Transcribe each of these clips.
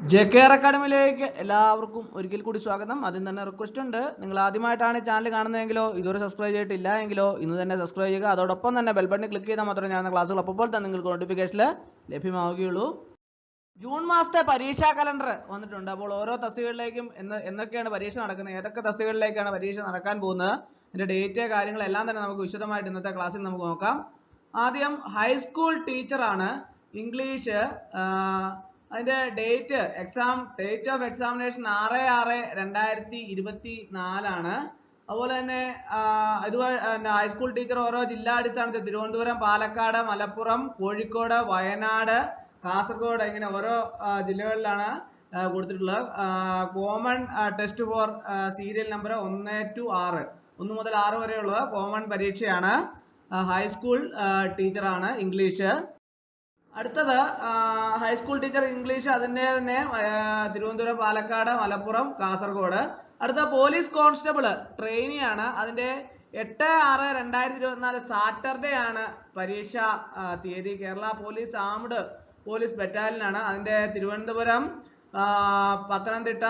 J K R അക്കാഡമിയിലേക്ക് എല്ലാവർക്കും ഒരിക്കൽ കൂടി സ്വാഗതം. ആദ്യം തന്നെ റിക്വസ്റ്റ് ഉണ്ട്. നിങ്ങൾ ആദ്യമായിട്ടാണ് ചാനൽ കാണുന്നതെങ്കിലോ ഇതുവരെ സബ്സ്ക്രൈബ് ചെയ്തിട്ടില്ല എങ്കിലോ ഇന്ന് തന്നെ സബ്സ്ക്രൈബ് ചെയ്യുക. അതോടൊപ്പം തന്നെ ബെൽ ബട്ടൺ ക്ലിക്ക് ചെയ്താൽ മാത്രമേ ഞാൻ ക്ലാസ്സുകൾ അപ്പോൾ തന്നെ നിങ്ങൾക്ക് നോട്ടിഫിക്കേഷനിൽ ലഭ്യമാവുകയുള്ളൂ. ജൂൺ മാസത്തെ പരീക്ഷാ കലണ്ടർ വന്നിട്ടുണ്ട്. അപ്പോൾ ഓരോ തസ്തികകളിലേക്കും എന്ന് എന്തൊക്കെയാണ് പരീക്ഷ നടക്കുന്നത്. ഏതൊക്കെ തസ്തികകളിലേക്കാണ് പരീക്ഷ നടക്കാൻ പോകുന്നത്? അതിന്റെ ഡേറ്റ് കാര്യങ്ങളെല്ലാം തന്നെ നമുക്ക് വിശദമായിട്ട് ഇന്നത്തെ ക്ലാസ്സിൽ നമുക്ക് നോക്കാം. ആദ്യം ഹൈസ്കൂൾ ടീച്ചറാണ് ഇംഗ്ലീഷ് അതിന്റെ date exam date of examination ആറ് ആറ് രണ്ടായിരത്തി ഇരുപത്തി നാലാണ്. അതുപോലെ തന്നെ ഇതുപോലെ ഹൈസ്കൂൾ ടീച്ചർ ഓരോ ജില്ലാടിസ്ഥാനത്തിൽ തിരുവനന്തപുരം പാലക്കാട് മലപ്പുറം കോഴിക്കോട് വയനാട് കാസർഗോഡ് ഇങ്ങനെ ഓരോ ജില്ലകളിലാണ് കൊടുത്തിട്ടുള്ളത്. Common test for serial number ഒന്ന് ടു ആറ്. ഒന്ന് മുതൽ ആറ് വരെയുള്ളത് കോമൺ പരീക്ഷയാണ്. ഹൈസ്കൂൾ ടീച്ചറാണ് ഇംഗ്ലീഷ്. അടുത്തത് ഹൈസ്കൂൾ ടീച്ചർ ഇംഗ്ലീഷ് അതിന്റെ തന്നെ തിരുവനന്തപുരം പാലക്കാട് മലപ്പുറം കാസർഗോഡ്. അടുത്ത പോലീസ് കോൺസ്റ്റബിൾ ട്രെയിനിയാണ് അതിന്റെ എട്ട് ആറ് രണ്ടായിരത്തി ഇരുപത്തിനാല് സാറ്റർഡേ ആണ് പരീക്ഷ തീയതി. Kerala police armed police battalion ആണ്. അതിന്റെ തിരുവനന്തപുരം പത്തനംതിട്ട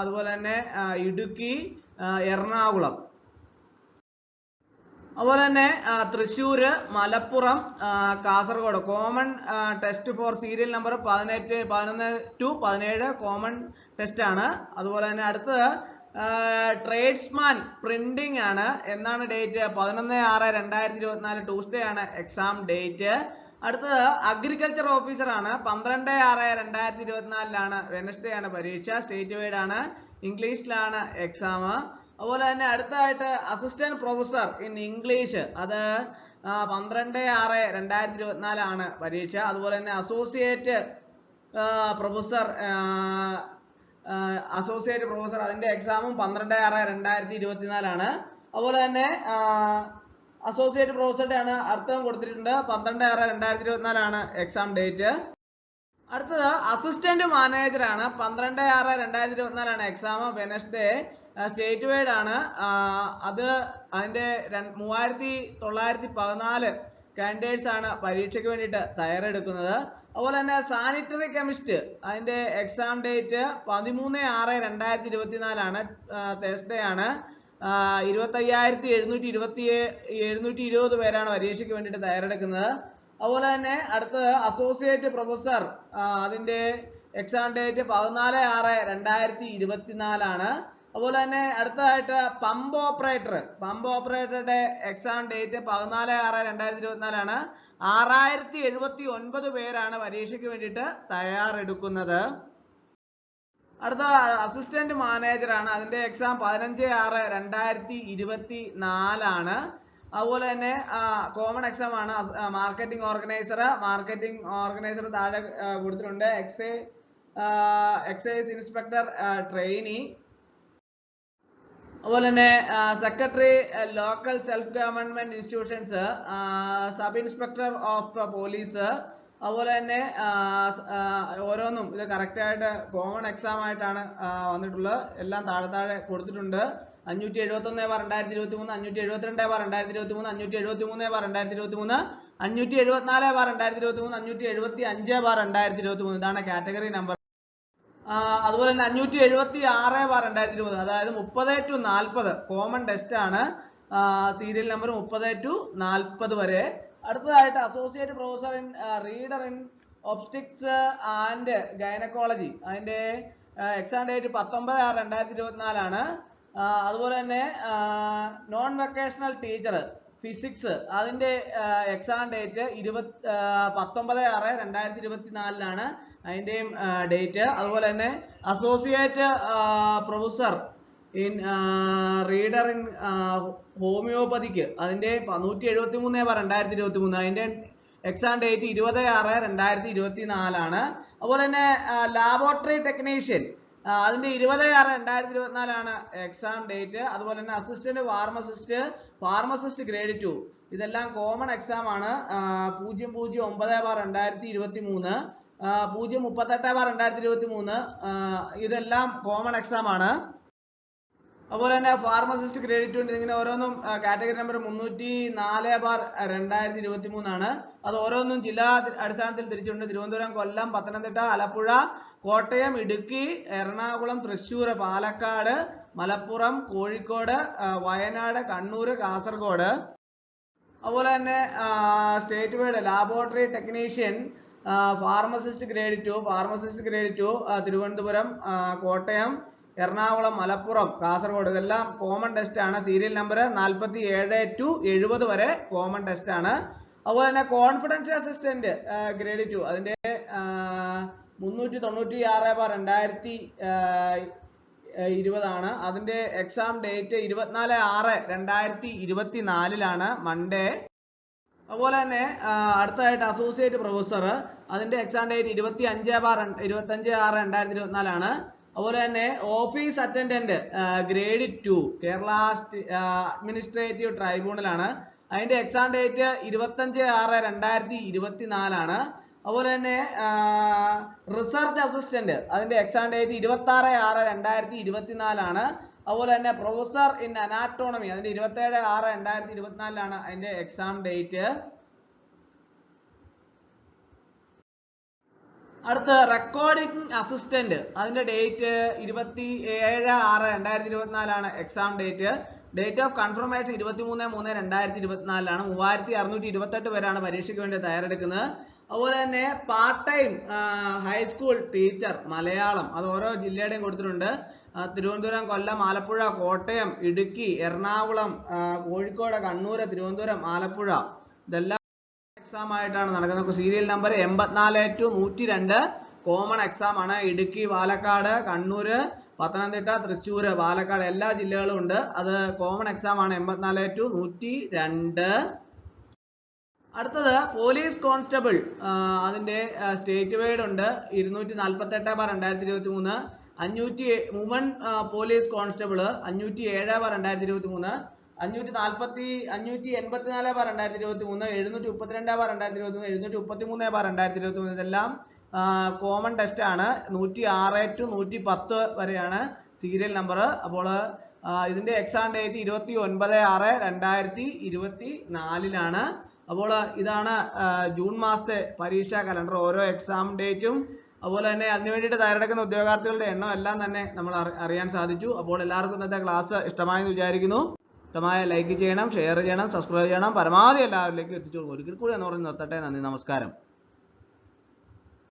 അതുപോലെ തന്നെ ഇടുക്കി എറണാകുളം. അതുപോലെ തന്നെ Thrissur Malappuram Kasaragod. Common test for serial number പതിനെട്ട് പതിനൊന്ന് ടു പതിനേഴ് കോമൺ ടെസ്റ്റ് ആണ്. അതുപോലെ തന്നെ അടുത്തത് ട്രേഡ്സ്മാൻ പ്രിന്റിംഗ് ആണ്. എന്നാണ് ഡേറ്റ് പതിനൊന്ന് ആറ് രണ്ടായിരത്തി ഇരുപത്തിനാല് ട്യൂസ്ഡേ ആണ് എക്സാം ഡേറ്റ് അടുത്തത് അഗ്രികൾച്ചർ ഓഫീസർ ആണ്. പന്ത്രണ്ട് ആറ് രണ്ടായിരത്തി ഇരുപത്തിനാലിലാണ് വെനസ്ഡേ ആണ് പരീക്ഷ. സ്റ്റേറ്റ് വൈഡ് ആണ് ഇംഗ്ലീഷിലാണ് എക്സാം അതുപോലെ തന്നെ അടുത്തതായിട്ട് അസിസ്റ്റന്റ് പ്രൊഫസർ ഇൻ ഇംഗ്ലീഷ് അത് പന്ത്രണ്ട് ആറ് രണ്ടായിരത്തി ഇരുപത്തിനാലാണ് പരീക്ഷ. അതുപോലെ തന്നെ അസോസിയേറ്റ് പ്രൊഫസർ അസോസിയേറ്റ് പ്രൊഫസർ അതിന്റെ എക്സാമും പന്ത്രണ്ട് ആറ് രണ്ടായിരത്തി ഇരുപത്തിനാലാണ് അതുപോലെ തന്നെ അസോസിയേറ്റ് പ്രൊഫസറുടെ ആണ് അർത്ഥം കൊടുത്തിട്ടുണ്ട്. പന്ത്രണ്ട് ആറ് രണ്ടായിരത്തി ഇരുപത്തിനാലാണ് എക്സാം ഡേറ്റ് അടുത്തത് അസിസ്റ്റന്റ് മാനേജർ ആണ്. പന്ത്രണ്ട് ആറ് രണ്ടായിരത്തി ഇരുപത്തിനാലാണ് എക്സാം വെനസ്ഡേ സ്റ്റേറ്റ് വൈഡ് ആണ്. അത് അതിന്റെ മൂവായിരത്തി തൊള്ളായിരത്തി പതിനാല് കാൻഡിഡേറ്റ്സ് ആണ് പരീക്ഷയ്ക്ക് വേണ്ടിയിട്ട് തയ്യാറെടുക്കുന്നത്. അതുപോലെ തന്നെ സാനിറ്ററി കെമിസ്റ്റ് അതിന്റെ എക്സാം ഡേറ്റ് പതിമൂന്ന് ആറ് രണ്ടായിരത്തി ഇരുപത്തിനാലാണ് തേഴ്സ്ഡേ ആണ്. ഇരുപത്തി അയ്യായിരത്തി എഴുന്നൂറ്റി ഇരുപത്തി എഴുന്നൂറ്റി ഇരുപത് പേരാണ് പരീക്ഷയ്ക്ക് വേണ്ടിയിട്ട് തയ്യാറെടുക്കുന്നത്. അതുപോലെ തന്നെ അടുത്തത് അസോസിയേറ്റ് പ്രൊഫസർ അതിന്റെ എക്സാം ഡേറ്റ് പതിനാല് ആറ് രണ്ടായിരത്തി ഇരുപത്തിനാലാണ്. അതുപോലെ തന്നെ അടുത്തതായിട്ട് പമ്പ് ഓപ്പറേറ്റർ പമ്പ് ഓപ്പറേറ്ററുടെ എക്സാം ഡേറ്റ് പതിനാല് ആറ് രണ്ടായിരത്തി ഇരുപത്തിനാലാണ് ആറായിരത്തി എഴുപത്തി ഒൻപത് പേരാണ് പരീക്ഷയ്ക്ക് വേണ്ടിയിട്ട് തയ്യാറെടുക്കുന്നത്. അടുത്ത അസിസ്റ്റന്റ് മാനേജർ ആണ്. അതിന്റെ എക്സാം പതിനഞ്ച് ആറ് രണ്ടായിരത്തി ഇരുപത്തി നാലാണ് അതുപോലെ തന്നെ കോമൺ എക്സാം ആണ്. മാർക്കറ്റിംഗ് ഓർഗനൈസർ മാർക്കറ്റിംഗ് ഓർഗനൈസർ താഴെ കൊടുത്തിട്ടുണ്ട്. എക്സൈ എക്സൈസ് ഇൻസ്പെക്ടർ ട്രെയിനി അതുപോലെ തന്നെ secretary local self government institutions sub inspector of police അതുപോലെ തന്നെ ഓരോന്നും ഇത് കറക്റ്റ് ആയിട്ട് കോമൺ എക്സാം ആയിട്ടാണ് വന്നിട്ടുള്ളത്. എല്ലാം താഴെ താഴെ കൊടുത്തിട്ടുണ്ട്. അഞ്ഞൂറ്റി എഴുപത്തി ഒന്ന് ബാർ രണ്ടായിരത്തി ഇരുപത്തി മൂന്ന് അഞ്ഞൂറ്റി എഴുപത്തിരണ്ട് ബാർ രണ്ടായിരത്തി ഇരുപത്തി മൂന്ന് അഞ്ഞൂറ്റി എഴുപത്തി മൂന്ന് ബാർ രണ്ടായിരത്തി ഇരുപത്തി മൂന്ന് അഞ്ഞൂറ്റി എഴുപത്തിനാല് ബാർ രണ്ടായിരത്തി ഇരുപത്തി മൂന്ന് അഞ്ഞൂറ്റി എഴുപത്തി അഞ്ച് ബാർ രണ്ടായിരത്തി ഇരുപത്തി മൂന്ന് ഇതാണ് കാറ്റഗറി നമ്പർ അതുപോലെ തന്നെ അഞ്ഞൂറ്റി എഴുപത്തി ആറ് ബാർ രണ്ടായിരത്തി ഇരുപത് അതായത് മുപ്പത് ടു നാൽപ്പത് കോമൺ ടെസ്റ്റ് ആണ്. സീരിയൽ നമ്പർ മുപ്പത് ടു നാൽപ്പത് വരെ. അടുത്തതായിട്ട് associate professor in reader in obstetrics and gynaecology അതിന്റെ എക്സാം ഡേറ്റ് പത്തൊമ്പത് ആറ് രണ്ടായിരത്തി ഇരുപത്തിനാലാണ് അതുപോലെ തന്നെ നോൺ വെക്കേഷണൽ ടീച്ചർ ഫിസിക്സ് അതിന്റെ എക്സാം ഡേറ്റ് ഇരുപത് പത്തൊമ്പത് ആറ് രണ്ടായിരത്തി ഇരുപത്തിനാലിലാണ് അതിന്റെയും ഡേറ്റ് അതുപോലെ തന്നെ associate professor in reader in homoeopathic അതിന്റെ നൂറ്റി എഴുപത്തി മൂന്ന് ബാർ രണ്ടായിരത്തി ഇരുപത്തി മൂന്ന് അതിന്റെ എക്സാം ഡേറ്റ് ഇരുപത് ആറ് രണ്ടായിരത്തി ഇരുപത്തി നാലാണ് അതുപോലെ തന്നെ ലാബോറട്ടറി ടെക്നീഷ്യൻ അതിന്റെ ഇരുപത് ആറ് രണ്ടായിരത്തി ഇരുപത്തിനാലാണ് എക്സാം ഡേറ്റ് അതുപോലെ തന്നെ assistant pharmacist pharmacist grade two ഇതെല്ലാം കോമൺ എക്സാം ആണ്. പൂജ്യം പൂജ്യം ഒമ്പത് ബാർ രണ്ടായിരത്തി ഇരുപത്തി മൂന്ന് പൂജ്യം മുപ്പത്തെട്ട് ബാർ രണ്ടായിരത്തി ഇരുപത്തി മൂന്ന് ഇതെല്ലാം കോമൺ എക്സാം ആണ്. അതുപോലെ തന്നെ ഫാർമസിസ്റ്റ് ക്രെഡിറ്റ് ഉണ്ട് ഇങ്ങനെ ഓരോന്നും കാറ്റഗറി നമ്പർ മുന്നൂറ്റി നാല് ബാർ രണ്ടായിരത്തി ഇരുപത്തി മൂന്നാണ് അത് ഓരോന്നും ജില്ലാ അടിസ്ഥാനത്തിൽ തിരിച്ചിട്ടുണ്ട് തിരുവനന്തപുരം കൊല്ലം പത്തനംതിട്ട ആലപ്പുഴ കോട്ടയം ഇടുക്കി എറണാകുളം തൃശ്ശൂർ പാലക്കാട് മലപ്പുറം കോഴിക്കോട് വയനാട് കണ്ണൂർ കാസർഗോഡ്. അതുപോലെ തന്നെ state wide laboratory technician pharmacist grade two pharmacist grade two Thiruvananthapuram Kottayam Ernakulam Malappuram Kasaragod. ഇതെല്ലാം കോമൺ ടെസ്റ്റ് ആണ്. സീരിയൽ നമ്പർ നാൽപ്പത്തി ഏഴ് ടു എഴുപത് വരെ കോമൺ ടെസ്റ്റ് ആണ്. അതുപോലെ തന്നെ കോൺഫിഡൻസ് അസിസ്റ്റന്റ് ഗ്രേഡ് ടു അതിന്റെ മുന്നൂറ്റി തൊണ്ണൂറ്റി ആറ് ബാർ രണ്ടായിരത്തി ഇരുപതാണ് അതിന്റെ എക്സാം ഡേറ്റ് ഇരുപത്തിനാല് ആറ് രണ്ടായിരത്തി ഇരുപത്തി നാലിലാണ് മൺഡേ അതുപോലെ തന്നെ അടുത്തതായിട്ട് അസോസിയേറ്റ് പ്രൊഫസർ അതിന്റെ എക്സാം ഡേറ്റ് ഇരുപത്തി അഞ്ച് ബാർ ഇരുപത്തഞ്ച് ആറ് രണ്ടായിരത്തി ഇരുപത്തിനാലാണ് അതുപോലെ തന്നെ office attendant grade two Kerala administrative ട്രൈബ്യൂണലാണ് അതിന്റെ എക്സാം ഡേറ്റ് ഇരുപത്തഞ്ച് ആറ് രണ്ടായിരത്തി ഇരുപത്തിനാലാണ് അതുപോലെ തന്നെ റിസർച്ച് അസിസ്റ്റന്റ് അതിന്റെ എക്സാം ഡേറ്റ് ഇരുപത്തി ആറ് ആറ് രണ്ടായിരത്തി ഇരുപത്തിനാലാണ് അതുപോലെ തന്നെ പ്രൊഫസർ ഇൻ അനാട്ടോണമി അതിന്റെ ഇരുപത്തേഴ് ആറ് രണ്ടായിരത്തി ഇരുപത്തിനാലിലാണ് അതിന്റെ എക്സാം ഡേറ്റ് അടുത്ത റെക്കോർഡിംഗ് അസിസ്റ്റന്റ് അതിന്റെ ഡേറ്റ് ഇരുപത്തി ഏഴ് ആറ് രണ്ടായിരത്തി ഇരുപത്തിനാലാണ് exam date date of confirmation ഇരുപത്തി മൂന്ന് മൂന്ന് രണ്ടായിരത്തി ഇരുപത്തിനാലിലാണ് മൂവായിരത്തി അറുന്നൂറ്റി ഇരുപത്തെട്ട് പേരാണ് പരീക്ഷയ്ക്ക് വേണ്ടി തയ്യാറെടുക്കുന്നത്. അതുപോലെ തന്നെ part time high school teacher Malayalam അത് ഓരോ ജില്ലയുടെയും കൊടുത്തിട്ടുണ്ട്. തിരുവനന്തപുരം കൊല്ലം ആലപ്പുഴ കോട്ടയം ഇടുക്കി എറണാകുളം കോഴിക്കോട് കണ്ണൂർ തിരുവനന്തപുരം ആലപ്പുഴ ഇതെല്ലാം എക്സാം ആയിട്ടാണ് നടക്കുന്നത് സീരിയൽ നമ്പർ എൺപത്തിനാല് ടു നൂറ്റി രണ്ട് കോമൺ എക്സാം ആണ്. ഇടുക്കി പാലക്കാട് കണ്ണൂര് പത്തനംതിട്ട തൃശ്ശൂർ പാലക്കാട് എല്ലാ ജില്ലകളും ഉണ്ട്. അത് കോമൺ എക്സാം ആണ്. എൺപത്തിനാല് ടു നൂറ്റി രണ്ട് അടുത്തത് പോലീസ് കോൺസ്റ്റബിൾ അതിന്റെ സ്റ്റേറ്റ് വൈഡ് ഉണ്ട്. ഇരുന്നൂറ്റി നാൽപ്പത്തി എട്ട് ബാർ രണ്ടായിരത്തി ഇരുപത്തി മൂന്ന് അഞ്ഞൂറ്റി വുമൺ പോലീസ് കോൺസ്റ്റബിൾ അഞ്ഞൂറ്റി ഏഴ് ബാർ രണ്ടായിരത്തി ഇരുപത്തി മൂന്ന് അഞ്ഞൂറ്റി നാൽപ്പത്തി അഞ്ഞൂറ്റി എൺപത്തി നാല് ബാർ രണ്ടായിരത്തി ഇരുപത്തി മൂന്ന് എഴുന്നൂറ്റി മുപ്പത്തിരണ്ട് ബാർ രണ്ടായിരത്തി ഇരുപത്തി മൂന്ന് എഴുന്നൂറ്റി മുപ്പത്തി മൂന്ന് ബാർ രണ്ടായിരത്തി ഇരുപത്തി മൂന്ന് ഇതെല്ലാം കോമൺ ടെസ്റ്റ് ആണ്. നൂറ്റി ആറ് ടു നൂറ്റി പത്ത് വരെയാണ് സീരിയൽ നമ്പർ അപ്പോൾ ഇതിന്റെ എക്സാം ഡേറ്റ് ഇരുപത്തി ഒൻപത് ആറ് രണ്ടായിരത്തി ഇരുപത്തി നാലിലാണ് അപ്പോൾ ഇതാണ് ജൂൺ മാസത്തെ പരീക്ഷാ കലണ്ടർ. ഓരോ എക്സാം ഡേറ്റും അതുപോലെ തന്നെ അതിനു വേണ്ടിയിട്ട് തയ്യാറെടുക്കുന്ന ഉദ്യോഗാർത്ഥികളുടെ എണ്ണം എല്ലാം തന്നെ നമ്മൾ അറിയാൻ സാധിച്ചു. അപ്പോൾ എല്ലാവർക്കും ഇന്നത്തെ ക്ലാസ് ഇഷ്ടമായെന്ന് വിചാരിക്കുന്നു. ഇഷ്ടമായ ലൈക്ക് ചെയ്യണം ഷെയർ ചെയ്യണം സബ്സ്ക്രൈബ് ചെയ്യണം. പരമാവധി എല്ലാവരിലേക്കും എത്തിച്ചു കൊടുക്കും ഒരിക്കൽ കൂടി എന്ന് പറഞ്ഞ് നിർത്തട്ടെ. നന്ദി നമസ്കാരം.